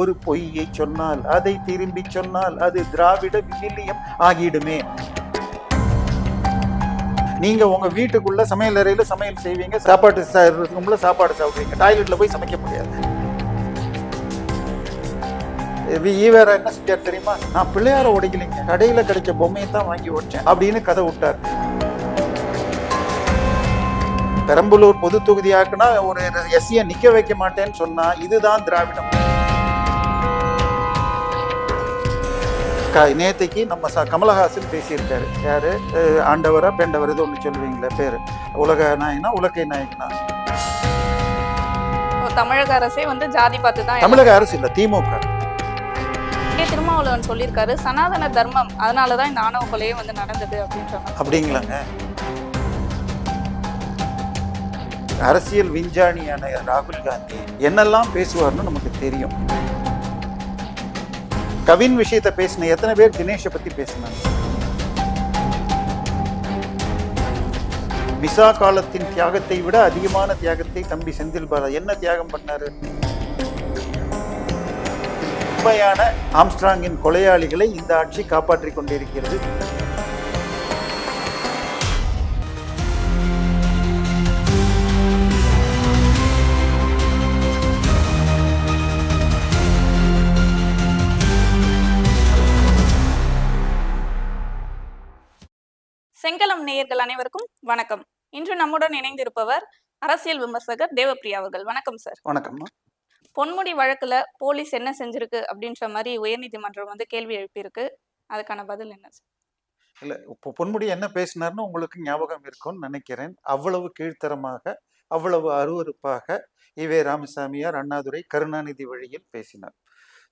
ஒரு பொய்யை சொன்னால் அதை திரும்பி சொன்னால் அது திராவிட வில்லியம் ஆகிடுமே. நீங்க உங்க வீட்டுக்குள்ள சமையல் அறையில சமையல் செய்வீங்க சாப்பாடு ரூம்ல சாப்பாடு சாப்பிடுவீங்க டாய்லெட்ல போய் சமைக்க முடியாது. ஈவேரா என்ன செஞ்சார் தெரியுமா? நான் பிள்ளையார உடைக்கலைங்க கடையில கிடைச்ச பொம்மையை தான் வாங்கி உடைச்சேன் அப்படின்னு கதை விட்டார். பெரம்பலூர் பொது தொகுதியாக்குனா ஒரு எஸ்சிய நிக்க வைக்க மாட்டேன்னு சொன்னா இதுதான் திராவிடம். க- நேத்தைக்கு நம்ம ச கமலஹாசன் பேசியிருக்காரு. யாரு? ஆண்டவரா பெண்டவர் ஏதோ ஒன்று சொல்லுவீங்களே பேரு. உலக நாயனா உலகை நாயகனா? தமிழக அரசே வந்து ஜாதி பார்த்து தான் தமிழக அரசு இல்ல திமுக. திருமாவளவன் சொல்லியிருக்காரு சனாதன தர்மம். அதனாலதான் இந்த ஆணவ கொலையே வந்து நடந்தது அப்படின்ற மாதிரி அப்படிங்களாங்க. அரசியல் விஞ்ஞானியான ராகுல் காந்தி என்னெல்லாம் பேசுவார்னு நமக்கு தெரியும். கவின் விஷயத்தை பேசின எத்தனை பேர் தினேஷை பத்தி பேசினாங்க? மிசா காலத்தின் தியாகத்தை விட அதிகமான தியாகத்தை தம்பி செந்தில் பாலா என்ன தியாகம் பண்ணாரு? உண்மையான ஆம்ஸ்ட்ராங்கின் கொலையாளிகளை இந்த ஆட்சி காப்பாற்றிக் கொண்டிருக்கிறது. செங்கலம் நேயர்கள் அனைவருக்கும் வணக்கம். இன்று நம்முடன் இணைந்திருப்பவர் அரசியல் விமர்சகர் தேவப்பிரியா அவர்கள். வணக்கம் சார் வணக்கம்மா. பொன்முடி வழக்குல போலீஸ் என்ன செஞ்சிருக்கு அப்படின்ற மாதிரி உயர்நீதிமன்றம் வந்து கேள்வி எழுப்பியிருக்கு. அதுக்கான பதில் என்ன சார் இல்ல இப்போ பொன்முடி என்ன பேசினார்னு உங்களுக்கு ஞாபகம் இருக்கும்னு நினைக்கிறேன். அவ்வளவு கீழ்த்தரமாக அவ்வளவு அருவருப்பாக ஈவே ராமசாமியார் அண்ணாதுரை கருணாநிதி வழியில் பேசினார்.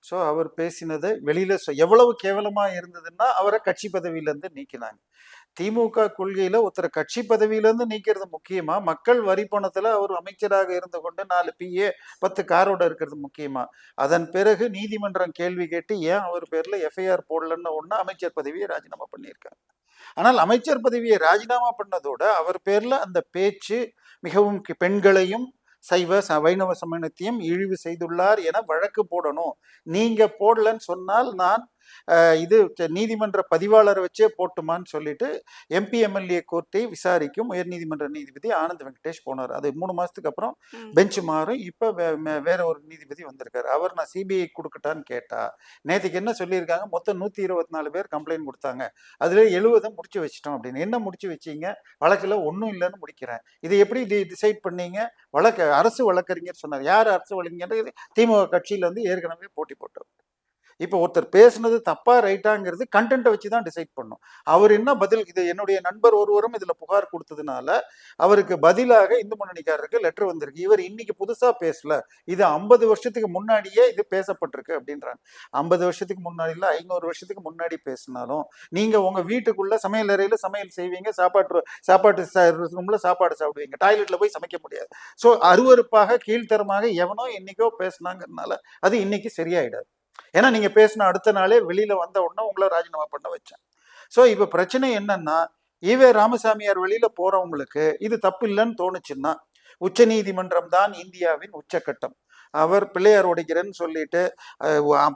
ஸோ அவர் பேசினதை வெளியில எவ்வளவு கேவலமா இருந்ததுன்னா அவரை கட்சி பதவியிலேருந்து நீக்கினாங்க. திமுக கொள்கையில ஒருத்தர் கட்சி பதவியிலேருந்து நீக்கிறது முக்கியமா? மக்கள் வரி பணத்துல அவர் அமைச்சராக இருந்து கொண்டு நாலு பிஏ பத்து காரோட இருக்கிறது முக்கியமா? அதன் பிறகு நீதிமன்றம் கேள்வி கேட்டு ஏன் அவர் பேர்ல எஃப்ஐஆர் போடலன்னு ஒன்று அமைச்சர் பதவியை ராஜினாமா பண்ணியிருக்காங்க ஆனால் அமைச்சர் பதவியை ராஜினாமா பண்ணதோட அவர் பேர்ல அந்த பேச்சு மிகவும் கி- பெண்களையும் சைவ ச- வைணவ சமயத்தையும் இழிவு செய்துள்ளார் என வழக்கு போடணும். நீங்க போடலன்னு சொன்னால் நான் இது நீதிமன்ற பதிவாளரை வச்சே போட்டுமான்னு சொல்லிட்டு எம்பி எம்எல்ஏ கோர்ட்டை விசாரிக்கும் உயர்நீதிமன்ற நீதிபதி ஆனந்த் வெங்கடேஷ் போனார். அது மூணு மாசத்துக்கு அப்புறம். பெஞ்ச் மாறும். இப்போ வேற ஒரு நீதிபதி வந்திருக்காரு. அவர் நான் சிபிஐ கொடுக்கட்டான்னு கேட்டா நேற்றுக்கு என்ன சொல்லியிருக்காங்க? மொத்தம் நூற்றி இருபத்தி நாலு பேர் கம்ப்ளைண்ட் கொடுத்தாங்க. அதுல எழுபதை முடிச்சு வச்சிட்டோம் அப்படின்னு. என்ன முடிச்சு வச்சீங்க? வழக்குல ஒன்றும் இல்லைன்னு முடிக்கிறேன். இதை எப்படி டிசைட் பண்ணீங்க? வழக்கு அரசு வழக்கறிஞர் சொன்னார். யார் அரசு வழக்கறிஞர் திமுக கட்சியில இருந்து ஏற்கனவே போட்டி போட்டவர். இப்போ ஒருத்தர் பேசுனது தப்பா ரைட்டாங்கிறது கண்டென்ட்டை வச்சு தான் டிசைட் பண்ணும். அவர் என்ன பதில் இது என்னுடைய நண்பர் ஒருவரும் இதில் புகார் கொடுத்ததுனால அவருக்கு பதிலாக இந்து முன்னணிக்காரருக்கு லெட்டர் வந்திருக்கு. இவர் இன்னைக்கு புதுசாக பேசல. இது ஐம்பது வருஷத்துக்கு முன்னாடியே இது பேசப்பட்டிருக்கு அப்படின்றாங்க. ஐம்பது வருஷத்துக்கு முன்னாடி இல்லை ஐநூறு வருஷத்துக்கு முன்னாடி பேசினாலும் நீங்கள் உங்கள் வீட்டுக்குள்ள சமையல் அறையில் சமையல் செய்வீங்க சாப்பாட்டு சாப்பாட்டு ரூமில் சாப்பாடு சாப்பிடுவீங்க. டாய்லெட்டில் போய் சமைக்க முடியாது. ஸோ அருவருப்பாக கீழ்த்தரமாக எவனோ என்னைக்கோ பேசினாங்கிறதுனால அது இன்னைக்கு சரியாயிடாது. ஏன்னா நீங்க பேசின அடுத்த நாளே வெளியில வந்த உடனே உங்களை ராஜினாமா பண்ண வச்சேன். ஸோ இப்ப பிரச்சனை என்னன்னா ஈவே ராமசாமியார் வெளியில போறவங்களுக்கு இது தப்பு இல்லைன்னு தோணுச்சுன்னா உச்சநீதிமன்றம் தான் இந்தியாவின் உச்சக்கட்டம். அவர் பிள்ளையார் உடைக்கிறேன்னு சொல்லிட்டு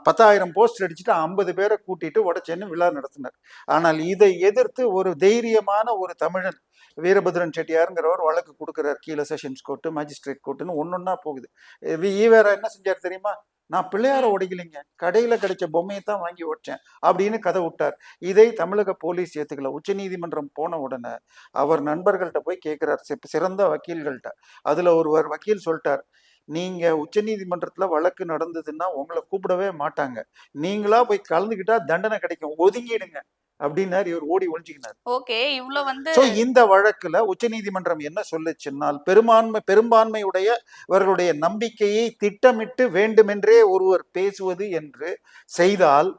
பத்தாயிரம் போஸ்ட் அடிச்சுட்டு ஐம்பது பேரை கூட்டிட்டு உடைச்சேன்னு விழா நடத்தினார். ஆனால் இதை எதிர்த்து ஒரு தைரியமான ஒரு தமிழன் வீரபத்ரன் செட்டியாருங்கிறவர் வழக்கு கொடுக்குறார். கீழே செஷன்ஸ் கோர்ட்டு மேஜிஸ்ட்ரேட் கோர்ட்டுன்னு ஒன்னொன்னா போகுது. வி- ஈவேரா என்ன செஞ்சார் தெரியுமா? நான் பிள்ளையார உடைக்கலைங்க. கடையில கிடைச்ச பொம்மையை தான் வாங்கி உடைச்சேன் அப்படின்னு கதை விட்டார். இதை தமிழக போலீஸ் ஏத்துக்கல. உச்சநீதிமன்றம் போன உடனே அவர் நண்பர்கள்ட்ட போய் கேட்கிறார் சிறந்த வக்கீல்கள்ட்ட. அதுல ஒருவர் வக்கீல் சொல்லிட்டார். நீங்க உச்சநீதிமன்றத்துல வழக்கு நடந்ததுன்னா உங்களை கூப்பிடவே மாட்டாங்க. நீங்களா போய் கலந்துக்கிட்டா தண்டனை கிடைக்கும். ஒதுங்கிடுங்க அப்படின்னாரு இவர் ஓடி ஒழிஞ்சுக்கினார் ஓகே இவ்வளவு வந்து சோ இந்த வழக்குல உச்சநீதிமன்றம் என்ன சொல்லுச்சுன்னால் பெரும்பான்மை பெரும்பான்மையுடைய இவர்களுடைய நம்பிக்கையை திட்டமிட்டு வேண்டுமென்றே ஒருவர் பேசுவது என்று செய்தால்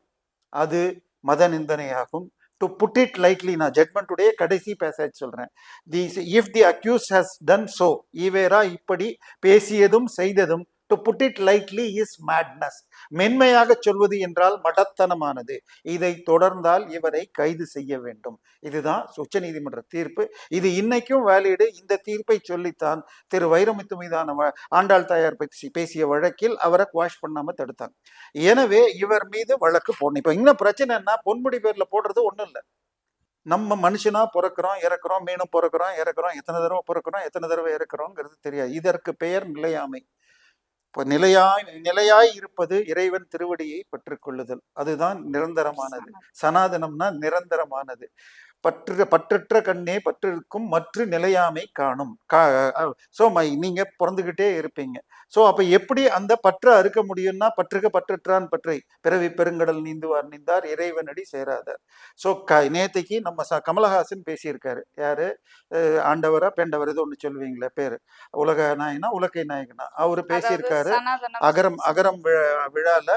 அது மத நிந்தனையாகும். டு புட் இட் லைட்லி நான் ஜட்மெண்ட்டுடைய கடைசி பேசேஜ் சொல்கிறேன் the if the accused has done so EVR இப்படி பேசியதும் செய்ததும் to put it lightly is madness மென்மையாக சொல்வது என்றால் மடத்தனமானது. இதை தொடர்ந்தால் இவரை கைது செய்ய வேண்டும். இதுதான் உச்சநீதிமன்ற தீர்ப்பு. இது இன்னைக்கும் வேலிடு இந்த தீர்ப்பை சொல்லித்தான் திரு வைரமுத்து மீதான ஆண்டாள் தாயார் பற்றி பேசிய வழக்கில் அவரை குவாஷ் பண்ணாம தடுத்தாங்க எனவே இவர் மீது வழக்கு போடணும். இப்போ இன்னும் பிரச்சனைன்னா பொன்முடி பேர்ல போடுறது ஒண்ணும் இல்லை. நம்ம மனுஷனா பிறக்கிறோம் இறக்குறோம் மீனும் பிறக்கிறோம் இறக்குறோம் எத்தனை தடவை பிறக்கிறோம் எத்தனை தடவை இறக்குறோங்கிறது தெரியாது. இதற்கு பெயர் நிலையாமை. இப்போ நிலையாய் நிலையாய் இருப்பது இறைவன் திருவடியை பெற்றுக்கொள்ளுதல். அதுதான் நிரந்தரமானது. சனாதனம்னா நிரந்தரமானது. பற்று பற்றற்ற கண்ணே பற்றிருக்கும் மற்ற நிலையாமை காணும். ஸோ நீங்க பிறந்துகிட்டே இருப்பீங்க. ஸோ அப்ப எப்படி அந்த பற்றை அறுக்க முடியும்னா பற்றுக பற்றற்றான் பற்றை. பிறவி பெருங்கடல் நீந்துவார் நீந்தார் இறைவனடி சேராதார். ஸோ க நேத்தைக்கு நம்ம ச கமலஹாசன் பேசியிருக்காரு. யாரு? ஆண்டவரா பெண்டவர் ஏதோ ஒன்று சொல்லுவீங்களே பேரு. உலக நாயனா உலகை நாயகனா? அவரு பேசியிருக்காரு. அகரம் அகரம் விழா- விழால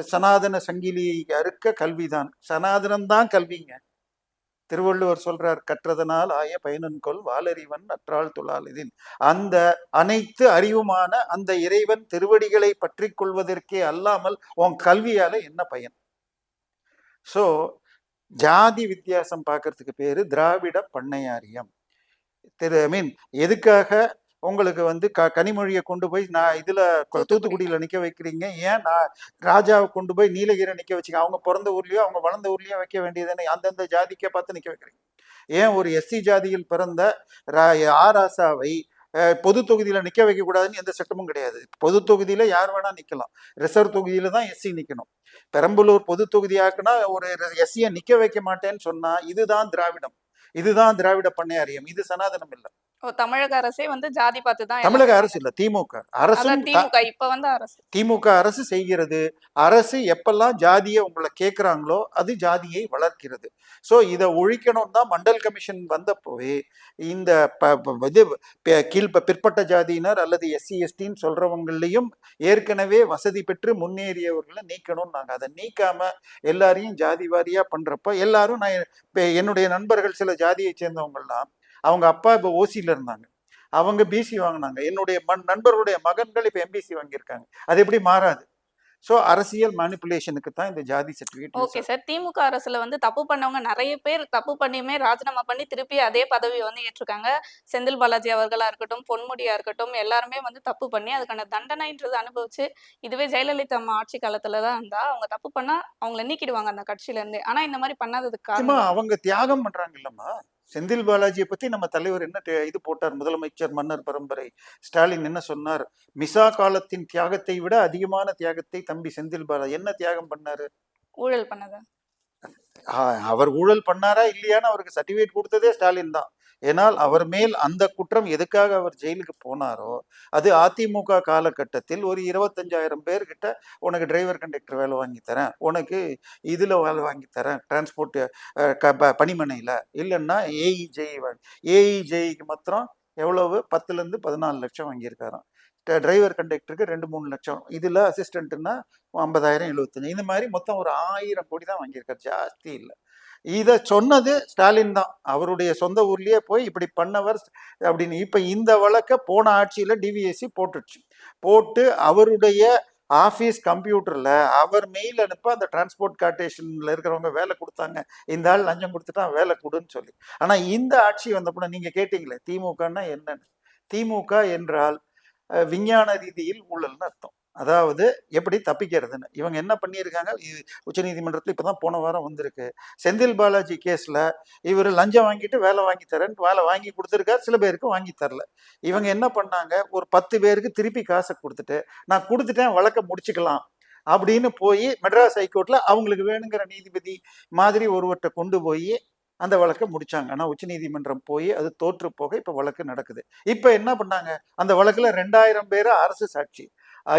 சனாதன சங்கிலியை அறுக்க கல்விதான். சனாதனம் தான் கல்விங்க. திருவள்ளுவர் சொல்றார் கற்றதனால் ஆய பயனன்கொள் வாலறிவன் அற்றால் துளாலிதின். அந்த அனைத்து அறிவுமான அந்த இறைவன் திருவடிகளை பற்றி கொள்வதற்கே அல்லாமல் உன் கல்வியால என்ன பயன்? ஸோ ஜாதி வித்தியாசம் பார்க்கறதுக்கு பேரு திராவிட பண்ணையாரியம். திரு ஐ மீன் எதுக்காக உங்களுக்கு வந்து க கனிமொழியை கொண்டு போய் நான் இதுல தூத்துக்குடியில நிக்க வைக்கிறீங்க. ஏன்? நான் ராஜாவை கொண்டு போய் நீலகிரி நிக்க வச்சீங்க அவங்க பிறந்த ஊர்லயோ அவங்க வளர்ந்த ஊர்லயோ வைக்க வேண்டியதுன்னு அந்தந்த ஜாதிக்கே பார்த்து நிக்க வைக்கிறீங்க. ஏன் ஒரு எஸ்சி ஜாதியில் பிறந்த ரா ஆராசாவை அஹ், பொது தொகுதியில நிக்க வைக்க கூடாதுன்னு எந்த சட்டமும் கிடையாது. பொது தொகுதியில யார் வேணா நிக்கலாம். ரிசர்வ் தொகுதியில தான் எஸ்சி நிக்கணும். பெரம்பலூர் பொது தொகுதியாக்குனா ஒரு எஸ்சியை நிக்க வைக்க மாட்டேன்னு சொன்னா இதுதான் திராவிடம். இதுதான் திராவிட பண்ணையாரியம். இது சனாதனம் இல்ல. தமிழக அரசே வந்து ஜாதி பார்த்து தான் தமிழக அரசு இல்ல திமுக. த- திமுக இப்ப வந்து அரசு. திமுக அரசு செய்கிறது. அரசு எப்பெல்லாம் ஜாதியை உங்களை கேட்குறாங்களோ அது ஜாதியை வளர்க்கிறது. ஸோ இதை ஒழிக்கணும் தான் மண்டல் கமிஷன் வந்தப்போவே இந்த இது கீழ் பிற்பட்ட ஜாதியினர் அல்லது எஸ்சி எஸ்டின்னு சொல்றவங்களையும் ஏற்கனவே வசதி பெற்று முன்னேறியவர்களை நீக்கணும் நாங்கள் அதை நீக்காம எல்லாரையும் ஜாதி வாரியா பண்றப்ப எல்லாரும் நான் என்னுடைய நண்பர்கள் சில ஜாதியை சேர்ந்தவங்கலாம் அவங்க அப்பா இப்போ ஓசியில இருந்தாங்க. அவங்க பிசி வாங்கினாங்க. என்னுடைய மண் நண்பர்களுடைய மகன்கள் இப்போ எம்பிசி வாங்கியிருக்காங்க. அது எப்படி மாறாது? ஸோ அரசியல் மேனிப்புலேஷனுக்கு தான் இந்த ஜாதி ஓகே சர்டிஃபிகேட் சார் திமுக அரசுல வந்து தப்பு பண்ணவங்க நிறைய பேர் தப்பு பண்ணியுமே ராஜினாமா பண்ணி திருப்பி அதே பதவியை வந்து ஏற்றிருக்காங்க செந்தில் பாலாஜி அவர்களா இருக்கட்டும் பொன்முடியா இருக்கட்டும் எல்லாருமே வந்து தப்பு பண்ணி அதுக்கான தண்டனைன்றது அனுபவிச்சு இதுவே ஜெயலலிதா அம்மா ஆட்சி காலத்துல தான் இருந்தா அவங்க தப்பு பண்ணா அவங்கள நீக்கிடுவாங்க அந்த கட்சியில இருந்து. ஆனா இந்த மாதிரி பண்ணாததுக்கு அவங்க தியாகம் பண்றாங்க இல்லம்மா. செந்தில் பாலாஜியை பத்தி நம்ம தலைவர் என்ன இது போட்டார் முதலமைச்சர் மன்னர் பரம்பரை. ஸ்டாலின் என்ன சொன்னார்? மிசா காலத்தின் தியாகத்தை விட அதிகமான தியாகத்தை தம்பி செந்தில் பாலாஜி என்ன தியாகம் பண்ணாரு? ஊழல் பண்ணது? அவர் ஊழல் பண்ணாரா இல்லையான்னு அவருக்கு சர்டிஃபிகேட் கொடுத்ததே ஸ்டாலின் தான். ஏனால் அவர் மேல் அந்த குற்றம் எதுக்காக அவர் ஜெயிலுக்கு போனாரோ அது அதிமுக காலகட்டத்தில் ஒரு இருபத்தஞ்சாயிரம் பேர்கிட்ட உனக்கு டிரைவர் கண்டக்டர் வேலை வாங்கி தரேன் உனக்கு இதில் வேலை வாங்கி தரேன் டிரான்ஸ்போர்ட் பணிமனையில். இல்லைன்னா ஏஇஜேஇ ஏஇஜேஇக்கு மாத்திரம் எவ்வளவு? பத்துலேருந்து பதினாலு லட்சம் வாங்கியிருக்காராம். டிரைவர் கண்டக்டருக்கு ரெண்டு மூணு லட்சம். இதில் அசிஸ்டண்ட்டுன்னா ஐம்பதாயிரம் எழுபத்தஞ்சு. இந்த மாதிரி மொத்தம் ஒரு ஆயிரம் கோடி தான் வாங்கியிருக்காரு. ஜாஸ்தி இல்லை. இதை சொன்னது ஸ்டாலின் தான். அவருடைய சொந்த ஊர்லேயே போய் இப்படி பண்ணவர் அப்படின்னு. இப்போ இந்த வழக்கை போன ஆட்சியில் டிவிஎஸ்சி போட்டுடுச்சு. போட்டு அவருடைய ஆஃபீஸ் கம்ப்யூட்டரில் அவர் மெயில் அனுப்ப அந்த டிரான்ஸ்போர்ட் கார்டேஷனில் இருக்கிறவங்க வேலை கொடுத்தாங்க. இந்த ஆள் லஞ்சம் கொடுத்துட்டா வேலை கொடுன்னு சொல்லி. ஆனால் இந்த ஆட்சி வந்தப்பட நீங்கள் கேட்டீங்களே திமுகன்னா என்னன்னு? திமுக என்றால் விஞ்ஞான ரீதியில் ஊழல்னு அர்த்தம். அதாவது எப்படி தப்பிக்கிறதுன்னு. இவங்க என்ன பண்ணியிருக்காங்க? இது உச்சநீதிமன்றத்தில் இப்போ தான் போன வாரம் வந்திருக்கு. செந்தில் பாலாஜி கேஸில் இவர் லஞ்சம் வாங்கிட்டு வேலை வாங்கி தரேன் வேலை வாங்கி கொடுத்துருக்காரு சில பேருக்கு வாங்கி தரல. இவங்க என்ன பண்ணாங்க? ஒரு பத்து பேருக்கு திருப்பி காசை கொடுத்துட்டு நான் கொடுத்துட்டேன் வழக்கை முடிச்சுக்கலாம் அப்படின்னு போய் மெட்ராஸ் ஹைகோர்ட்டில் அவங்களுக்கு வேணுங்கிற நீதிபதி மாதிரி ஒருவர்கிட்ட கொண்டு போய் அந்த வழக்கை முடிச்சாங்க. ஆனால் உச்சநீதிமன்றம் போய் அது தோற்று போக இப்போ வழக்கு நடக்குது. இப்போ என்ன பண்ணாங்க? அந்த வழக்கில் ரெண்டாயிரம் பேரை அரசு சாட்சி.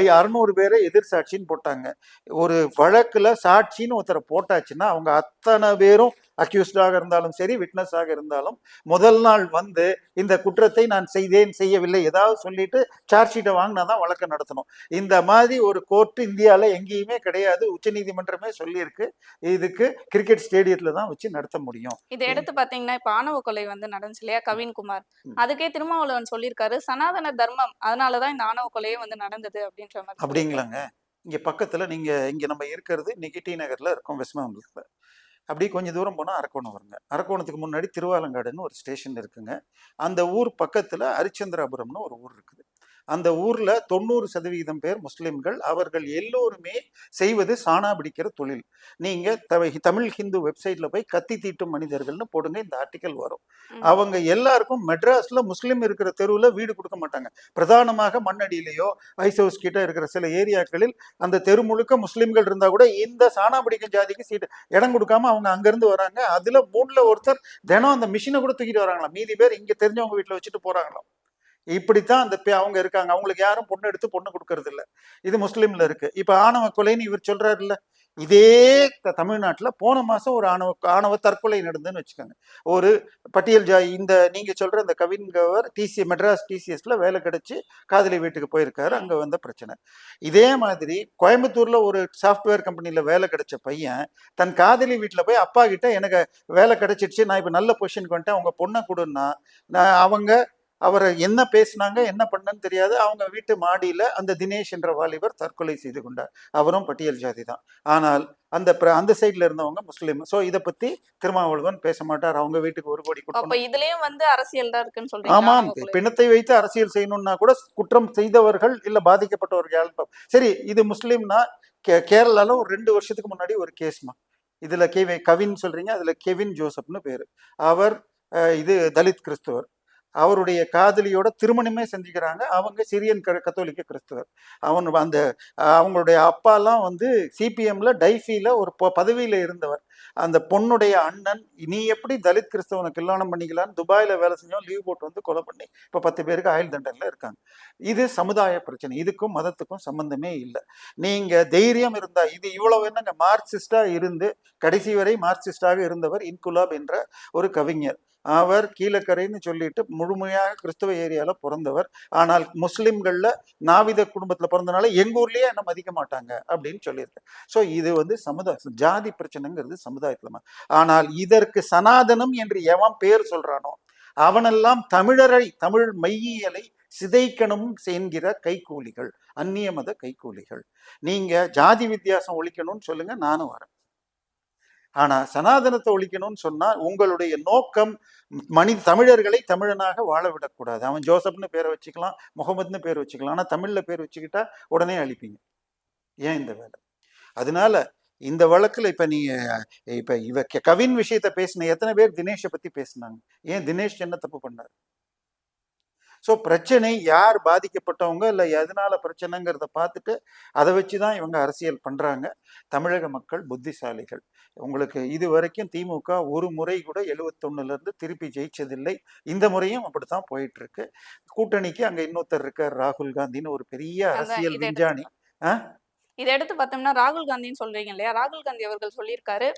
அறுநூறு பேரை எதிர் சாட்சின்னு போட்டாங்க. ஒரு வழக்கில் சாட்சின்னு ஒருத்தரை போட்டாச்சுன்னா அவங்க அத்தனை பேரும் அக்யூஸ்டாக இருந்தாலும் சரி விட்னஸாக இருந்தாலும் முதல் நாள் வந்து இந்த குற்றத்தை நான் செய்தேன் செய்யவில்லை ஏதாவது சொல்லிட்டு சார்ஜ் ஷீட்டை வாங்கினா தான் வழக்கு நடத்தணும். இந்த மாதிரி ஒரு கோர்ட் இந்தியாவில் எங்கேயுமே கிடையாது. உச்சநீதிமன்றமே சொல்லியிருக்கு. இதுக்கு கிரிக்கெட் ஸ்டேடியத்தில் தான் வச்சு நடத்த முடியும். இதை எடுத்து பாத்தீங்கன்னா இப்ப ஆணவ கொலை வந்து நடந்துச்சு இல்லையா கவின்குமார். அதுக்கே திருமாவளவன் சொல்லியிருக்காரு சனாதன தர்மம் அதனாலதான் இந்த ஆணவ கொலையே வந்து நடந்தது அப்படின்ற மாதிரி அப்படிங்களாங்க. இங்கே பக்கத்தில் நீங்கள் இங்கே நம்ம இருக்கிறது இன்னைக்கு டி நகரில் இருக்கோம் வெஸ்ட் அப்படியே கொஞ்சம் தூரம் போனால் அரக்கோணம் வருங்க. அரக்கோணத்துக்கு முன்னாடி திருவாலங்காடுன்னு ஒரு ஸ்டேஷன் இருக்குங்க. அந்த ஊர் பக்கத்தில் ஹரிச்சந்திராபுரம்னு ஒரு ஊர் இருக்குது. அந்த ஊரில் தொண்ணூறு சதவீதம் பேர் முஸ்லிம்கள். அவர்கள் எல்லோருமே செய்வது சாணா பிடிக்கிற தொழில். நீங்கள் தமிழ் ஹிந்து வெப்சைட்டில் போய் கத்தி தீட்டும் மனிதர்கள்னு போடுங்க இந்த ஆர்டிக்கல் வரும். அவங்க எல்லாருக்கும் மெட்ராஸில் முஸ்லீம் இருக்கிற தெருவில் வீடு கொடுக்க மாட்டாங்க. பிரதானமாக மண்ணடியிலேயோ ஐஸ் ஹவுஸ் கிட்ட இருக்கிற சில ஏரியாக்களில் அந்த தெரு முழுக்க முஸ்லிம்கள் இருந்தா கூட இந்த சாணாபிடிக்கும் ஜாதிக்கு சீட்டு இடம் கொடுக்காம அவங்க அங்கிருந்து வராங்க. அதுல மூணுல ஒருத்தர் தினம் அந்த மிஷினை கூட தூக்கிட்டு வராங்களாம். மீதி பேர் இங்க தெரிஞ்சவங்க வீட்டுல வச்சுட்டு போறாங்களாம். இப்படித்தான் அந்த பே- அவங்க இருக்காங்க. அவங்களுக்கு யாரும் பொண்ணு எடுத்து பொண்ணு கொடுக்கறது இல்ல இது முஸ்லீம்ல இருக்கு. இப்ப ஆணவ கொலைன்னு இவர் சொல்றாரு இல்ல இதே த- போன மாதம் ஒரு ஆணவ ஆணவ தற்கொலை நடந்துன்னு வச்சுக்கோங்க. ஒரு பட்டியல் ஜா இந்த நீங்க சொல்ற இந்த கவின் கவர் டிசி மெட்ராஸ் டிசிஎஸ்ல வேலை கிடைச்சி காதலி வீட்டுக்கு போயிருக்காரு. அங்க வந்த பிரச்சனை. இதே மாதிரி கோயம்புத்தூர்ல ஒரு சாஃப்ட்வேர் கம்பெனியில் வேலை கிடைச்ச பையன் தன் காதலி வீட்டில் போய் அப்பா கிட்ட எனக்கு வேலை கிடைச்சிடுச்சு நான் இப்போ நல்ல பொசிஷனுக்கு வந்துட்டேன் அவங்க பொண்ணை கொடுன்னா நான் அவங்க அவரை என்ன பேசுனாங்க என்ன பண்ணன்னு தெரியாது. அவங்க வீட்டு மாடியில அந்த தினேஷ் என்ற வாலிபர் தற்கொலை செய்து கொண்டார். அவரும் பட்டியல் ஜாதி தான். ஆனால் அந்த அந்த சைட்ல இருந்தவங்க முஸ்லீம். சோ இத பத்தி திருமாவளவன் பேச மாட்டார். அவங்க வீட்டுக்கு ஒரு கோடி கொடுக்கணும் இதுலயும் வந்து அரசியல் தான் இருக்குன்னு சொல்றீங்க ஆமாம். பிணத்தை வைத்து அரசியல் செய்யணும்னா கூட குற்றம் செய்தவர்கள் இல்ல பாதிக்கப்பட்டவர்கள் சரி இது முஸ்லீம்னா கேரளால ஒரு ரெண்டு வருஷத்துக்கு முன்னாடி ஒரு கேஸ்மா இதுல கெவி கவின் சொல்றீங்க. அதுல கெவின் ஜோசப்னு பேரு. அவர் இது தலித் கிறிஸ்துவர். அவருடைய காதலியோட திருமணமே செஞ்சுக்கிறாங்க. அவங்க சிரியன் க- கத்தோலிக்க கிறிஸ்துவர். அவன் அந்த அவங்களுடைய அப்பாலாம் வந்து சிபிஎம்ல டைஃபில ஒரு பொ- பதவியில இருந்தவர். அந்த பொண்ணுடைய அண்ணன் நீ எப்படி தலித் கிறிஸ்தவனை கல்யாணம் பண்ணிக்கலான்னு துபாயில வேலை செஞ்சோம் லீவ் போட்டு வந்து கொலை பண்ணி இப்போ பத்து பேருக்கு ஆயுள் தண்டனில் இருக்காங்க. இது சமுதாய பிரச்சனை. இதுக்கும் மதத்துக்கும் சம்பந்தமே இல்லை. நீங்க தைரியம் இருந்தா இது இவ்வளவு என்னங்க மார்க்சிஸ்டா இருந்து கடைசி வரை மார்க்சிஸ்டாக இருந்தவர் இன்குலாப் என்ற ஒரு கவிஞர். அவர் கீழக்கரைன்னு சொல்லிட்டு முழுமையாக கிறிஸ்தவ ஏரியால பிறந்தவர். ஆனால் முஸ்லீம்களில் நாவித குடும்பத்தில் பிறந்தனால எங்கள் ஊர்லேயே என்ன மதிக்க மாட்டாங்க அப்படின்னு சொல்லியிருக்கேன் ஸோ இது வந்து சமுதாய ஜாதி பிரச்சனைங்கிறது சமுதாயத்துல ஆனால் இதற்கு சனாதனம் என்று எவன் பேர் சொல்றானோ அவனெல்லாம் தமிழரை தமிழ் மையியலை சிதைக்கணும் என்கிற கைக்கூலிகள் அந்நிய மத கைக்கூலிகள் நீங்க ஜாதி வித்தியாசம் ஒழிக்கணும்னு சொல்லுங்க நானும் வரேன். ஆனா சனாதனத்தை ஒழிக்கணும்னு சொன்னா உங்களுடைய நோக்கம் மனித தமிழர்களை தமிழனாக வாழ விடக்கூடாது. அவன் ஜோசப்னு பேரை வச்சுக்கலாம் முகமதுன்னு பேர் வச்சுக்கலாம். ஆனா தமிழ்ல பேர் வச்சுக்கிட்டா உடனே அழிப்பீங்க. ஏன் இந்த வேலை? அதனால இந்த வழக்குல இப்ப நீங்க இப்ப இவ கவின் விஷயத்த பேசின எத்தனை பேர் தினேஷை பத்தி பேசினாங்க? ஏன் தினேஷ் என்ன தப்பு பண்ணாரு? ஸோ பிரச்சனை யார் பாதிக்கப்பட்டவங்க இல்லை எதனால பிரச்சனைங்கிறத பார்த்துட்டு அதை வச்சு தான் இவங்க அரசியல் பண்றாங்க. தமிழக மக்கள் புத்திசாலிகள். உங்களுக்கு இது வரைக்கும் திமுக ஒரு முறை கூட 71 இருந்து திருப்பி ஜெயிச்சதில்லை. இந்த முறையும் அப்படித்தான் போயிட்டு இருக்கு கூட்டணிக்கு அங்க இன்னொருத்தர் இருக்கார் ராகுல் காந்தின்னு ஒரு பெரிய அரசியல் விஞ்ஞானி. இதை எடுத்து பார்த்தோம்னா ராகுல் காந்தின்னு சொல்றீங்க இல்லையா? ராகுல் காந்தி அவர்கள் சொல்லியிருக்காரு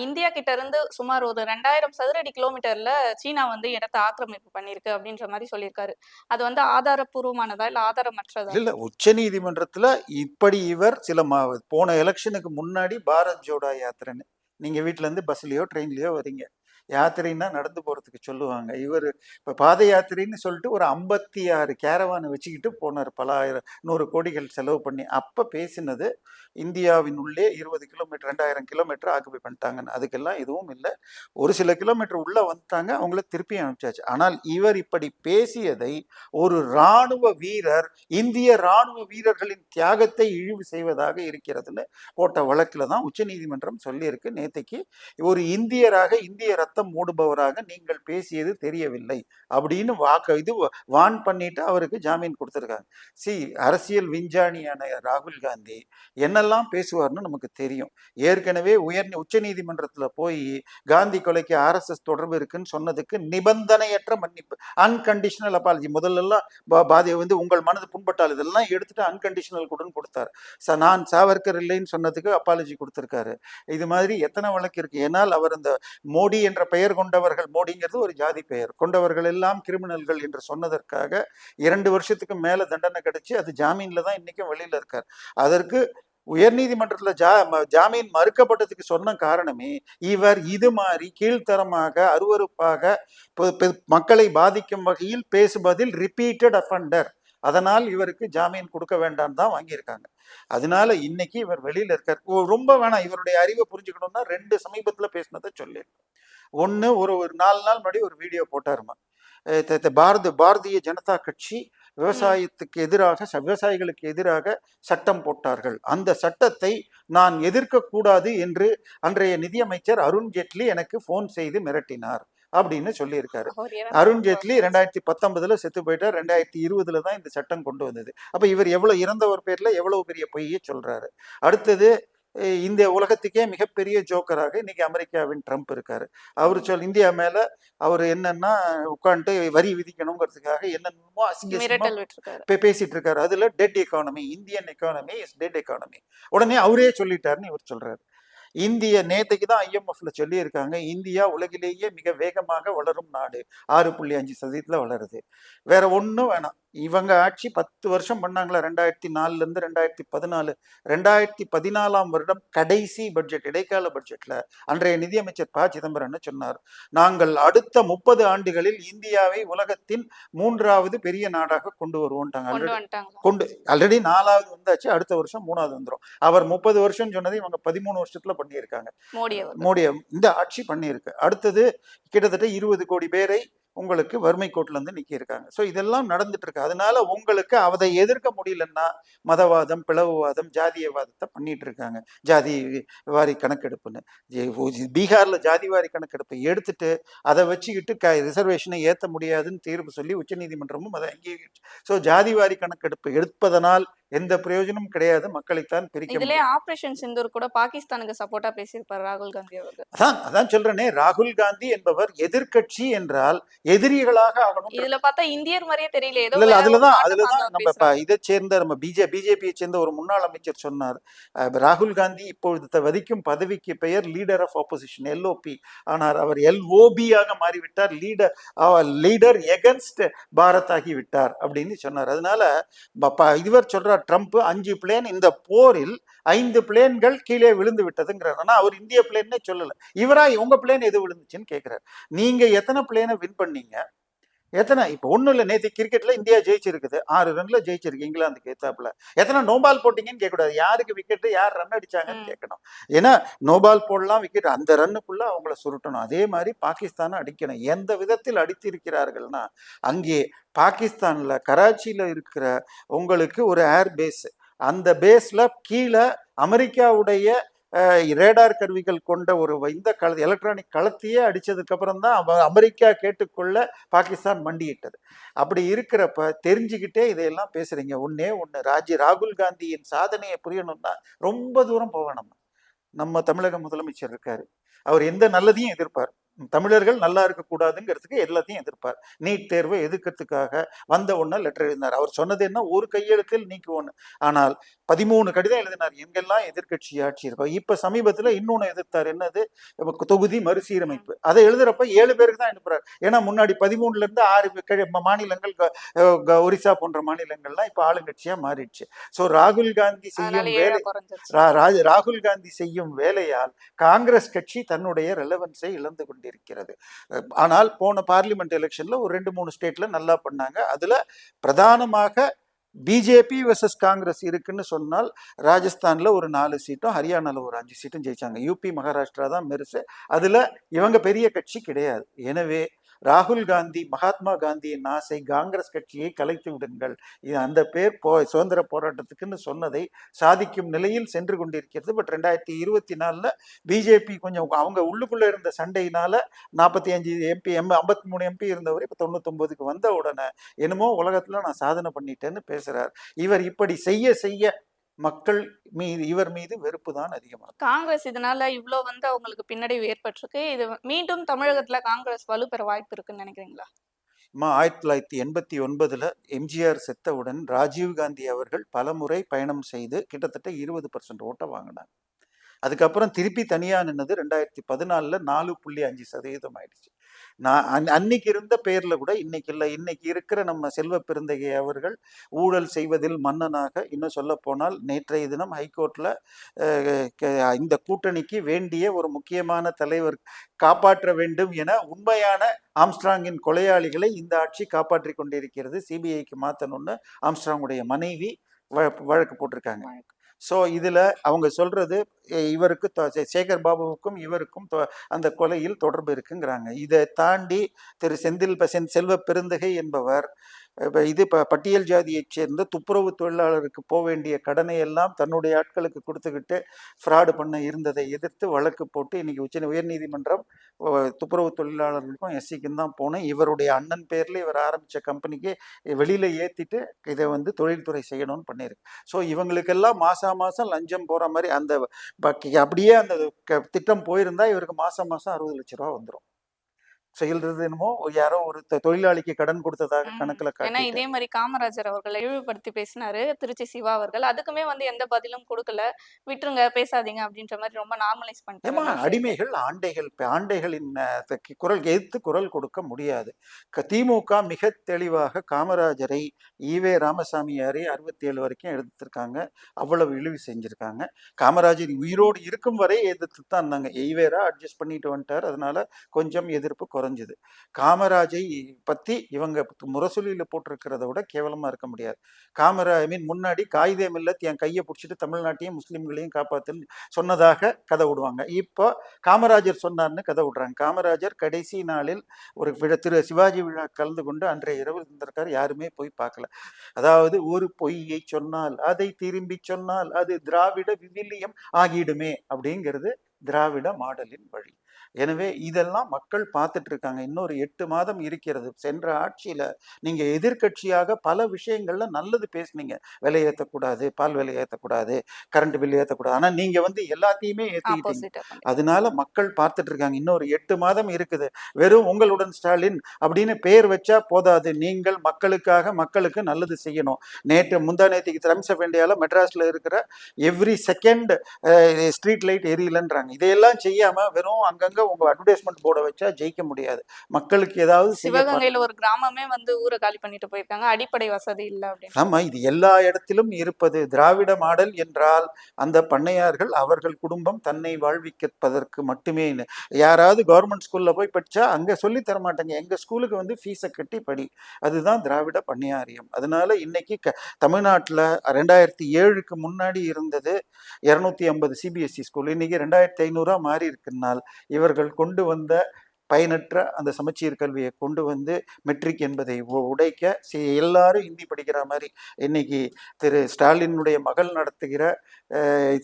இந்தியா கிட்ட இருந்து சுமார் ஒரு ரெண்டாயிரம் சதுரடி கிலோமீட்டர்ல சீனா வந்து இடத்தை ஆக்கிரமிப்பு பண்ணிருக்கு அப்படின்ற மாதிரி சொல்லியிருக்காரு. அது வந்து ஆதாரப்பூர்வமானதா இல்ல ஆதாரமற்றதா? இல்ல உச்ச நீதிமன்றத்துல இப்படி இவர் சில மா போன எலெக்ஷனுக்கு முன்னாடி பாரத் ஜோடா யாத்திரைன்னு நீங்க வீட்டுல இருந்து பஸ்லயோ ட்ரெயின்லயோ வரீங்க. யாத்திரைன்னா நடந்து போகிறதுக்கு சொல்லுவாங்க. இவர் இப்போ பாத யாத்திரைன்னு சொல்லிட்டு ஒரு ஐம்பத்தி ஆறு கேரவானை வச்சுக்கிட்டு போனார். பல ஆயிரம் நூறு கோடிகள் செலவு பண்ணி. அப்போ பேசினது இந்தியாவின் உள்ளே இருபது கிலோமீட்டர் ரெண்டாயிரம் கிலோமீட்டர் ஆக்குபை பண்ணிட்டாங்கன்னு. அதுக்கெல்லாம் எதுவும் இல்லை. ஒரு சில கிலோமீட்டர் உள்ளே வந்துட்டாங்க. அவங்கள திருப்பி அனுப்பிச்சாச்சு. ஆனால் இவர் இப்படி பேசியதை ஒரு இராணுவ வீரர் இந்திய இராணுவ வீரர்களின் தியாகத்தை இழிவு செய்வதாக இருக்கிறதுன்னு போட்ட வழக்கில் தான் உச்சநீதிமன்றம் சொல்லியிருக்கு. நேத்தைக்கு ஒரு இந்தியராக இந்திய ரத்த ரத்தம் மூடுபவராக நீங்கள் பேசியது தெரியவில்லை அப்படின்னு வாக்கு இது வான் பண்ணிட்டு அவருக்கு ஜாமீன் கொடுத்துருக்காங்க. சி அரசியல் விஞ்ஞானியான ராகுல் காந்தி என்னெல்லாம் பேசுவார்னு நமக்கு தெரியும். ஏற்கனவே உயர் உச்ச நீதிமன்றத்தில் போய் காந்தி கொலைக்கு ஆர்எஸ்எஸ் தொடர்பு இருக்குன்னு சொன்னதுக்கு நிபந்தனையற்ற மன்னிப்பு அன்கண்டிஷனல் அப்பாலஜி முதல்ல எல்லாம் பா- வந்து உங்கள் மனது புண்பட்டால் இதெல்லாம் எடுத்துட்டு அன்கண்டிஷனல் கொடுன்னு கொடுத்தாரு. ச நான் சாவர்கர் இல்லைன்னு சொன்னதுக்கு அப்பாலஜி கொடுத்துருக்காரு. இது மாதிரி எத்தனை வழக்கு இருக்கு? ஏன்னால் அவர் அந்த மோடி என்ற பெயர் கொண்டவர்கள் மோடிங்கிறது ஒரு ஜாதி பெயர். கொண்டவர்கள் எல்லாம் கிரிமினல்கள் என்று சொன்னதற்காக இரண்டு வருஷத்துக்கு மேல தண்டனை கிடைச்சு அது ஜாமீன்ல தான் இன்னைக்கும் வெளியில இருக்கார். அதற்கு உயர்நீதிமன்றத்தில் ஜா ம- ஜாமீன் மறுக்கப்பட்டதுக்கு சொன்ன காரணமே இவர் இது மாதிரி கீழ்த்தரமாக அருவருப்பாக மக்களை பாதிக்கும் வகையில் பேசுவதில் ரிப்பீட்டட் அஃபண்டர் அதனால் இவருக்கு ஜாமீன் கொடுக்க வேண்டாம்னு தான் வாங்கியிருக்காங்க. அதனால இன்னைக்கு இவர் வெளியில இருக்கார். ஓ, ரொம்ப வேணாம். இவருடைய அறிவை புரிஞ்சுக்கணும்னா ரெண்டு சமீபத்துல பேசினதை சொல்லி ஒன்று ஒரு ஒரு நாலு நாள் முன்னாடி ஒரு வீடியோ போட்டாருமா. த- த- பாரத பாரதிய ஜனதா கட்சி விவசாயத்துக்கு எதிராக ச- விவசாயிகளுக்கு எதிராக சட்டம் போட்டார்கள். அந்த சட்டத்தை நான் எதிர்க்க கூடாது என்று அன்றைய நிதியமைச்சர் அருண் ஜேட்லி எனக்கு ஃபோன் செய்து மிரட்டினார். அப்படின்னு சொல்லியிருக்காரு. அவர் இறந்த அருண் ஒரு ஜேட்லி ரெண்டாயிரத்தி பத்தொன்பதுல செத்து போயிட்டார். ரெண்டாயிரத்தி இருபதுல தான் இந்த சட்டம் கொண்டு வந்தது. அப்ப இவர் எவ்வளவு இறந்தவர் பேர்ல எவ்வளவு பெரிய பொய்யை சொல்றாரு. அடுத்தது இந்த உலகத்துக்கே மிகப்பெரிய ஜோக்கராக இன்னைக்கு அமெரிக்காவின் ட்ரம்ப் இருக்காரு. அவர் சொல் இந்தியா மேல அவர் என்னன்னா உட்காந்துட்டு வரி விதிக்கணுங்கிறதுக்காக என்னென்னமோ அசிங்க பேசிட்டு இருக்காரு அதுல dead economy Indian economy is dead economy. உடனே அவரே சொல்லிட்டாருன்னு இவர் சொல்றாரு. இந்திய நேத்தைக்கு தான் ஐஎம்எஃப்ல சொல்லியிருக்காங்க. இந்தியா உலகிலேயே மிக வேகமாக வளரும் நாடு. ஆறு புள்ளி அஞ்சு சதவீதத்தில் வளருது. வேற ஒன்றும் வேணாம். இவங்க ஆட்சி பத்து வருஷம் பண்ணாங்களா? ரெண்டாயிரத்தி நாலுல இருந்து ரெண்டாயிரத்தி பதினாலு. ரெண்டாயிரத்தி பதினாலாம் வருடம் கடைசி பட்ஜெட் இடைக்கால பட்ஜெட்ல அன்றைய நிதியமைச்சர் ப. சிதம்பரம் என்ன சொன்னார். நாங்கள் அடுத்த முப்பது ஆண்டுகளில் இந்தியாவை உலகத்தின் மூன்றாவது பெரிய நாடாக கொண்டு வருவோம்ட்டாங்க. கொண்டு ஆல்ரெடி வந்துட்டாங்களா? கொண்டு ஆல்ரெடி நாலாவது வந்தாச்சு அடுத்த வருஷம் மூணாவது வந்துரும். அவர் முப்பது வருஷம் சொன்னதை இவங்க பதிமூணு வருஷத்துல பண்ணியிருக்காங்க. மோடி இந்த ஆட்சி பண்ணியிருக்கு. அடுத்தது கிட்டத்தட்ட இருபது கோடி பேரை உங்களுக்கு வறுமை கோட்டிலேருந்து இருந்து இருக்காங்க ஸோ இதெல்லாம் நடந்துட்டு இருக்கு அதனால உங்களுக்கு அதை எதிர்க்க முடியலன்னா மதவாதம் பிளவுவாதம் ஜாதியவாதத்தை பண்ணிட்டு இருக்காங்க ஜாதி வாரி கணக்கெடுப்புன்னு. ஜெ- ஜாதி வாரி கணக்கெடுப்பை எடுத்துட்டு அதை வச்சுக்கிட்டு க ரிசர்வேஷனை ஏற்ற முடியாதுன்னு தீர்ப்பு சொல்லி உச்சநீதிமன்றமும் அதை அங்கீகரிச்சு ஸோ ஜாதி வாரி கணக்கெடுப்பு எடுப்பதனால் எந்த பிரயோஜனமும் கிடையாது. மக்களைத்தான் பிரிக்க இதுலயே ஆபரேஷன் சிந்தூர் கூட பாகிஸ்தானுக்கு சப்போர்ட்டா பேசியிருப்பாரு ராகுல் காந்தி அவர்கள். அதான் அதான் சொல்றேனே. ராகுல் காந்தி என்பவர் எதிர்க்கட்சி என்றால் எதிரிகளாக ஆகணும். இதுல பார்த்தா இந்தியர் மாதிரியே தெரியல. ஏதோ இல்ல அதுலதான் அதுலதான் நம்ம இப்ப. இதை சேர்ந்த நம்ம பிஜே பிஜேபியை சேர்ந்த ஒரு முன்னாள் அமைச்சர் சொன்னார். ராகுல் காந்தி இப்பொழுது வதிக்கும் பதவிக்கு பெயர் லீடர் ஆஃப் ஆப்போசிஷன் எல்ஓபி ஆனால் அவர் எல்ஓபி ஆக மாறிவிட்டார். லீடர் லீடர் எகன்ஸ்ட் பாரத் ஆகி விட்டார் அப்படின்னு சொன்னார். அதனால இவர் சொல்றார் ட்ரம்ப் அஞ்சு பிளேன் இந்த போரில் ஐந்து பிளேன்கள் கீழே விழுந்து விட்டதுங்கிறார். ஆனா அவர் இந்திய பிளேன்னே சொல்லல. இவரா உங்க பிளேன் எது விழுந்துச்சுன்னு கேக்குறாரு. நீங்க எத்தனை பிளேனை வின் பண்ணீங்க? எத்தனை இப்போ ஒன்றும் இல்லை நேற்று கிரிக்கெட்ல இந்தியா ஜெயிச்சிருக்குது. ஆறு ரன்ல ஜெயிச்சிருக்கு இங்கிலாந்துக்கு ஏத்தாப்புல. எத்தனை நோபால் போட்டீங்கன்னு கேட்கக்கூடாது. யாருக்கு விக்கெட் யார் ரன் அடிச்சாங்கன்னு. கேட்கணும். ஏன்னா நோபால் போடலாம் விக்கெட் அந்த ரன்னுக்குள்ள அவங்கள சுருட்டணும். அதே மாதிரி பாகிஸ்தானை அடிக்கணும். எந்த விதத்தில் அடித்திருக்கிறார்கள்னா அங்கே பாகிஸ்தான்ல கராச்சியில இருக்கிற உங்களுக்கு ஒரு ஏர் பேஸ் அந்த பேஸ்ல கீழே அமெரிக்காவுடைய ரேடார் கருவிகள் கொண்ட ஒரு வ- இந்த கள எலக்ட்ரானிக் களத்தையே அடிச்சதுக்கு அப்புறம் தான் அமெரிக்கா கேட்டுக்கொள்ள பாகிஸ்தான் மண்டியிட்டது. அப்படி இருக்கிறப்ப தெரிஞ்சுக்கிட்டே இதையெல்லாம் பேசுறீங்க. ஒன்னே ஒன்று ராஜி ராகுல் காந்தியின் சாதனையை புரியணும்னா ரொம்ப தூரம் போகணும். நம்ம நம்ம தமிழக முதலமைச்சர் இருக்காரு. அவர் எந்த நல்லதையும் எதிர்ப்பார். தமிழர்கள் நல்லா இருக்கக்கூடாதுங்கிறதுக்கு எல்லாத்தையும் எதிர்ப்பார். நீட் தேர்வை எதிர்க்கிறதுக்காக வந்த உடனே லெட்டர் எழுதினார். அவர் சொன்னது என்ன? ஒரு கையெழுத்தில் நீக்குவோன்னு. ஆனால் பதிமூணு கடிதம் எழுதினார். எங்கெல்லாம் எதிர்க்கட்சி ஆட்சி இருக்கோ இப்ப சமீபத்துல இன்னொன்னு எதிர்த்தார். என்னது? தொகுதி மறுசீரமைப்பு. அதை எழுதுறப்ப ஏழு பேருக்கு தான் அனுப்புறாரு. ஏன்னா முன்னாடி பதிமூணுல இருந்து ஆறு மாநிலங்கள் ஒரிசா போன்ற மாநிலங்கள்லாம் இப்ப ஆளுங்கட்சியா மாறிடுச்சு. சோ ராகுல் காந்தி செய்யும் வேலை ராகுல் காந்தி செய்யும் வேலையால் காங்கிரஸ் கட்சி தன்னுடைய ரெலவன்ஸை இழந்து கொண்டிருக்கிறது. ஆனால் போன பார்லிமெண்ட் எலெக்ஷன்ல ஒரு ரெண்டு மூணு ஸ்டேட்ல நல்லா பண்ணாங்க. அதுல பிரதானமாக பிஜேபி வெர்சஸ் காங்கிரஸ் இருக்குன்னு சொன்னால் ராஜஸ்தானில் ஒரு நாலு சீட்டும் ஹரியானால ஒரு அஞ்சு சீட்டும் ஜெயிச்சாங்க. யூபி மகாராஷ்டிரா தான் மெருசு. அதில் இவங்க பெரிய கட்சி கிடையாது. எனவே ராகுல் காந்தி மகாத்மா காந்தியின் ஆசை காங்கிரஸ் கட்சியை கலைத்து விடுங்கள். இது அந்த பேர் போ சுதந்திர போராட்டத்துக்குன்னு சொன்னதை சாதிக்கும் நிலையில் சென்று கொண்டிருக்கிறது. பட் ரெண்டாயிரத்தி இருபத்தி நாலில் பிஜேபி கொஞ்சம் அவங்க உள்ளுக்குள்ளே இருந்த சண்டையினால நாற்பத்தி அஞ்சு எம்பி எம் ஐம்பத்தி மூணு எம்பி இருந்தவர் இப்போ தொண்ணூத்தொம்பதுக்கு வந்த உடனே என்னமோ உலகத்தில் நான் சாதனை பண்ணிட்டேன்னு பேசுகிறார் இவர் இப்படி செய்ய செய்ய மக்கள் மீது இவர் மீது வெறுப்பு தான் அதிகமாக காங்கிரஸ் இதனால இவ்ளோ வந்து அவங்களுக்கு பின்னடைவு ஏற்பட்டிருக்கு. இது மீண்டும் தமிழகத்துல காங்கிரஸ் வலுப்பெற வாய்ப்பு இருக்குன்னு நினைக்கிறீங்களா? அம்மா ஆயிரத்தி தொள்ளாயிரத்தி எண்பத்தி ஒன்பதுல எம்ஜிஆர் செத்தவுடன் ராஜீவ் காந்தி அவர்கள் பலமுறை பயணம் செய்து கிட்டத்தட்ட இருபது பர்சன்ட் ஓட்டை வாங்கினாங்க. அதுக்கப்புறம் திருப்பி தனியா நின்னது ரெண்டாயிரத்தி பதினாலுல நாலு புள்ளி அஞ்சு சதவீதம் ஆயிடுச்சு. நான் அன் அன்னைக்கு இருந்த பேர்ல கூட இன்னைக்கு இல்லை. இன்னைக்கு இருக்கிற நம்ம செல்வ பெருந்தகை அவர்கள் ஊழல் செய்வதில் மன்னனாக இன்னும் சொல்ல போனால் நேற்றைய தினம் ஹைகோர்ட்ல க- இந்த கூட்டணிக்கு வேண்டிய ஒரு முக்கியமான தலைவர் காப்பாற்ற வேண்டும் என உண்மையான ஆம்ஸ்ட்ராங்கின் கொலையாளிகளை இந்த ஆட்சி காப்பாற்றி கொண்டிருக்கிறது. சிபிஐக்கு மாத்தணும்னு ஆம்ஸ்ட்ராங்குடைய மனைவி வழ- வழக்கு போட்டிருக்காங்க. ஸோ இதில் அவங்க சொல்கிறது இவருக்கு சேகர் பாபுவுக்கும் இவருக்கும் தொ- அந்த கொலையில் தொடர்பு இருக்குங்கிறாங்க. இதை தாண்டி திரு செந்தில் செல்வ பெருந்தகை என்பவர் இப்போ இது இப்போ பட்டியல் ஜாதியைச் சேர்ந்த துப்புரவு தொழிலாளருக்கு போக வேண்டிய கடனை எல்லாம் தன்னுடைய ஆட்களுக்கு கொடுத்துக்கிட்டு ஃப்ராடு பண்ண இருந்ததை எதிர்த்து வழக்கு போட்டு இன்னைக்கு உச்ச உயர்நீதிமன்றம் துப்புரவு தொழிலாளர்களுக்கும் எஸ்சிக்கும் தான் போனேன் இவருடைய அண்ணன் பேரில் இவர் ஆரம்பித்த கம்பெனிக்கு வெளியில் ஏற்றிட்டு இதை வந்து தொழில்துறை செய்யணும்னு பண்ணியிருக்கு ஸோ இவங்களுக்கெல்லாம் மாதம் மாதம் லஞ்சம் போகிற மாதிரி அந்த அப்படியே அந்த க- திட்டம் போயிருந்தால் இவருக்கு மாதம் மாதம் அறுபது லட்ச ரூபா வந்துடும் செயல்றது என்னமோ யாரோ ஒரு தொழிலாளிக்கு கடன் கொடுத்ததாக. கணக்குல ஏன்னா இதே மாதிரி காமராஜர் அவர்களை இழிவுபடுத்தி பேசினாரு. திருச்சி சிவா அவர்கள். அதுக்குமே வந்து எந்த பதிலும் கொடுக்கல. விட்டுருங்க பேசாதீங்க அப்படின்ற மாதிரி ரொம்ப நார்மலைஸ் பண்ணிட்டாங்க அடிமைகள் ஆண்டைகள் ஆண்டைகளின் குரல் எதிர்த்து குரல் கொடுக்க முடியாது. திமுக மிக தெளிவாக காமராஜரை ஈவே ராமசாமியாரை அறுபத்தி ஏழு வரைக்கும் எடுத்திருக்காங்க. அவ்வளவு இழிவு செஞ்சிருக்காங்க. காமராஜர் உயிரோடு இருக்கும் வரை எதிர்த்து தான் இருந்தாங்க ஈவேரா அட்ஜஸ்ட் பண்ணிட்டு வந்துட்டார். அதனால கொஞ்சம் எதிர்ப்பு குறைஞ்சுது. காமராஜை பற்றி இவங்க முரசொலியில் போட்டிருக்கிறத விட கேவலமாக இருக்க முடியாது. காமரா ஐ மீன் முன்னாடி காகிதே மில்லத் என் கையை பிடிச்சிட்டு தமிழ்நாட்டையும் முஸ்லீம்களையும் காப்பாற்றுன்னு சொன்னதாக கதை விடுவாங்க. இப்போ காமராஜர் சொன்னார்னு கதை விடுறாங்க. காமராஜர் கடைசி நாளில் ஒரு விழா திரு சிவாஜி விழா கலந்து கொண்டு அன்றைய இரவு இருந்திருக்கார். யாருமே போய் பார்க்கல. அதாவது ஒரு பொய்யை சொன்னால் அதை திரும்பி சொன்னால் அது திராவிட விவிலியம் ஆகிடுமே அப்படிங்கிறது திராவிட மாடலின் வழி. எனவே இதெல்லாம் மக்கள் பார்த்துட்டு இருக்காங்க இன்னொரு எட்டு மாதம் இருக்கிறது. சென்ற ஆட்சியில நீங்க எதிர்க்கட்சியாக பல விஷயங்கள்ல நல்லது பேசுனீங்க. விலை ஏற்றக்கூடாது பால் விலை ஏற்றக்கூடாது கரண்ட் பில் ஏற்றக்கூடாது. ஆனா நீங்க வந்து எல்லாத்தையுமே ஏற்றிக்கிட்டீங்க அதனால மக்கள் பார்த்துட்டு இருக்காங்க இன்னொரு எட்டு மாதம் இருக்குது. வெறும் உங்களுடன் ஸ்டாலின் அப்படின்னு பேர் வச்சா போதாது. நீங்கள் மக்களுக்காக மக்களுக்கு நல்லது செய்யணும். நேற்று முந்தா நேற்றுக்கு திரம்ச வேண்டியால மெட்ராஸ்ல இருக்கிற எவ்ரி செகண்ட் ஸ்ட்ரீட் லைட் எரியலன்றாங்க. இதையெல்லாம் செய்யாம வெறும் அங்கங்க உங்க அட்வர்டைஸ்மெண்ட் போர்டை வச்சா ஜெயிக்க முடியாது. மக்களுக்கு ஏதாவது சிவகங்கையில ஒரு கிராமமே வந்து ஊரை காலி பண்ணிட்டு போயிருக்காங்க. அடிப்படை வசதி இல்ல அப்படின்னு. ஆமா இது எல்லா இடத்திலும் இருப்பது. திராவிட மாடல் என்றால் அந்த பண்ணையார்கள் அவர்கள் குடும்பம் தன்னை வாழ்விப்பதற்கு மட்டுமே. இல்லை. யாராவது கவர்மெண்ட் ஸ்கூல்ல போய் படிச்சா அங்க சொல்லி தர மாட்டாங்க. எங்க ஸ்கூலுக்கு வந்து ஃபீஸை கட்டி படி. அதுதான் திராவிட பண்ணையாரியம். அதனால இன்னைக்கு க தமிழ்நாட்டுல ரெண்டாயிரத்தி ஏழுக்கு முன்னாடி இருந்தது இருநூத்தி ஐம்பது சிபிஎஸ்சி ஸ்கூல் இன்னைக்கு ரெண்டாயிரத்தி ஐநூறுரூவா மாறி இருக்குன்னால் இவர்கள் கொண்டு வந்த பயனற்ற அந்த சமச்சீர் கல்வியை கொண்டு வந்து மெட்ரிக் என்பதை உ- உடைக்க சி- எல்லாரும் ஹிந்தி படிக்கிற மாதிரி இன்னைக்கு திரு ஸ்டாலினுடைய மகள் நடத்துகிற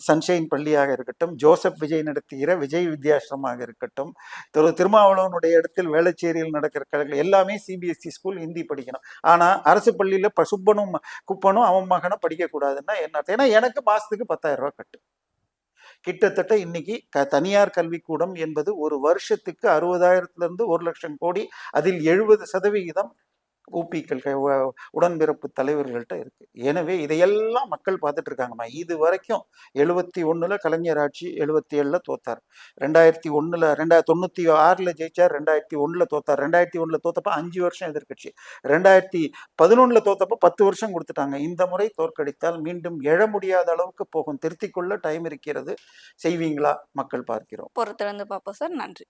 சன்ஷைன் பள்ளியாக இருக்கட்டும் ஜோசப் விஜய் நடத்துகிற விஜய் வித்யாசிரமாக இருக்கட்டும் திரு திருமாவளவனுடைய இடத்தில் வேளச்சேரியில் நடக்கிற கலைகள் எல்லாமே சிபிஎஸ்சி ஸ்கூல் ஹிந்தி படிக்கணும். ஆனால் அரசு பள்ளியில ப- சுப்பனும் குப்பனும் அவன் மகனை படிக்கக்கூடாதுன்னா என்ன ஏன்னா எனக்கு மாதத்துக்கு பத்தாயிரம் ரூபா கட்டு. கிட்டத்தட்ட இன்னைக்கு க தனியார் கல்விக்கூடம் என்பது ஒரு வருஷத்துக்கு அறுபதாயிரத்துல இருந்து ஒரு லட்சம் கோடி அதில் எழுபது சதவிகிதம் ஊபிக்கள் க- உடன்பிறப்பு தலைவர்கள்ட்ட இருக்கு. எனவே இதையெல்லாம் மக்கள் பார்த்துட்டு இருக்காங்கம்மா இது வரைக்கும் எழுபத்தி ஒன்றுல கலைஞர் ஆட்சி எழுபத்தி ஏழில் தோத்தார். ரெண்டாயிரத்தி ஒன்றில் ரெண்டாயிரத்தி தொண்ணூற்றி ஆறில் ஜெயிச்சார் ரெண்டாயிரத்தி ஒன்றில் தோத்தார். ரெண்டாயிரத்தி ஒன்றில் தோத்தப்ப அஞ்சு வருஷம் எதிர்க்கட்சி. ரெண்டாயிரத்தி பதினொன்றில் தோத்தப்ப பத்து வருஷம் கொடுத்துட்டாங்க. இந்த முறை தோற்கடித்தால் மீண்டும் எழ முடியாத அளவுக்கு போகும். திருத்திக்கொள்ள டைம் இருக்கிறது. செய்வீங்களா? மக்கள் பார்க்கிறோம். பொறுத்திருந்து பார்ப்போம் சார். நன்றி.